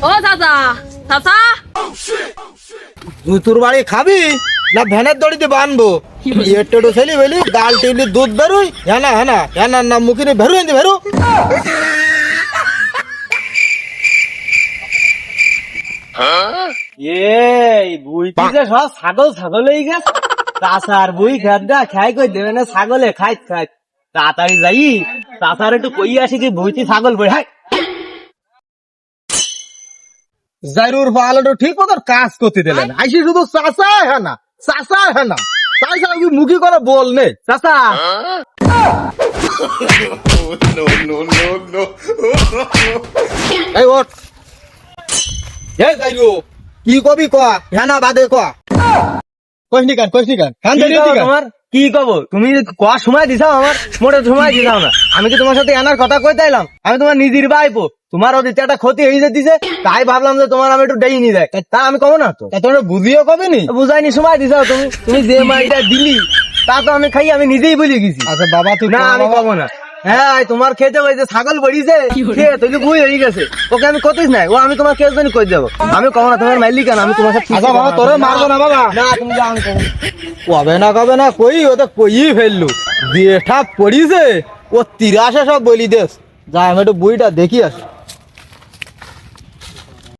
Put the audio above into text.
ও চাচা চাচা তুই তোর বাড়ি খাবি না ভ্যানের দড়িতে বানবো? এটেডো ছেলি বলি টিউলি দুধ বেরোই হ্যাঁ না হ্যাঁ না হ্যাঁ না না মুখিনে ভেরু এনে ভেরু। এই বুইটি যে সব ছাগল ছাগল হয়ে গেছে। চাষার বুই খেদা খাই কই দেবে না ছাগলে খাই খাই তাড়াতাড়ি যাই চাষার একটু কই আসি কি বুইটি ছাগল বই হাই। জাইরুর পালাটো ঠিক মতো কাজ করতে দিলেন আইসি শুধু চাষা হ্যাঁ না চাষা হ্যাঁ না। তাই ছাড়া মুখি করে বল নে চাষা এই ওঠ। এই জাইরু কি কবি ক হ্যাঁ না বাদে ক কইস নি কান কইস নি কান। কান কি ধরে কব নি কান। তোমার? কি কব? তুমি কোয়া সময় দিছাও আমার? মোটে সময় দিছাও না আমি কি তোমার সাথে এনার কথা আমি তোমার নিজের তোমার ওদিকে একটা ক্ষতি হয়ে যেতেছে তাই ভাবলাম যে তোমার আমি একটু ডেই নি দেয় তা আমি কব না তো? তা তোমরা বুঝিও কবে নি? বুঝাইনি সময় দিছাও তুমি। তুমি যে মাইটা দিলি তা তো আমি খাই আমি নিজেই বলে গেছি। আচ্ছা বাবা তুই না আমি কব না। হ্যাঁ তোমার খেতে হয়েছে ছাগল বড়িছে খেয়ে তুই হয়ে গেছে। ওকে আমি কতিস নাই ও আমি তোমার খেয়ে জানি কই যাব? আমি কম না তোমার মাইলি কেন? আমি তোমার সাথে আচ্ছা বাবা তোরে মারবো না বাবা। না তুমি যাও। কবে না কবে না কই ও তো কই ফেললু। বিয়েটা পড়িছে ও তিরাশে সব বলি দেশ। যা আমি একটু বইটা দেখি আসি।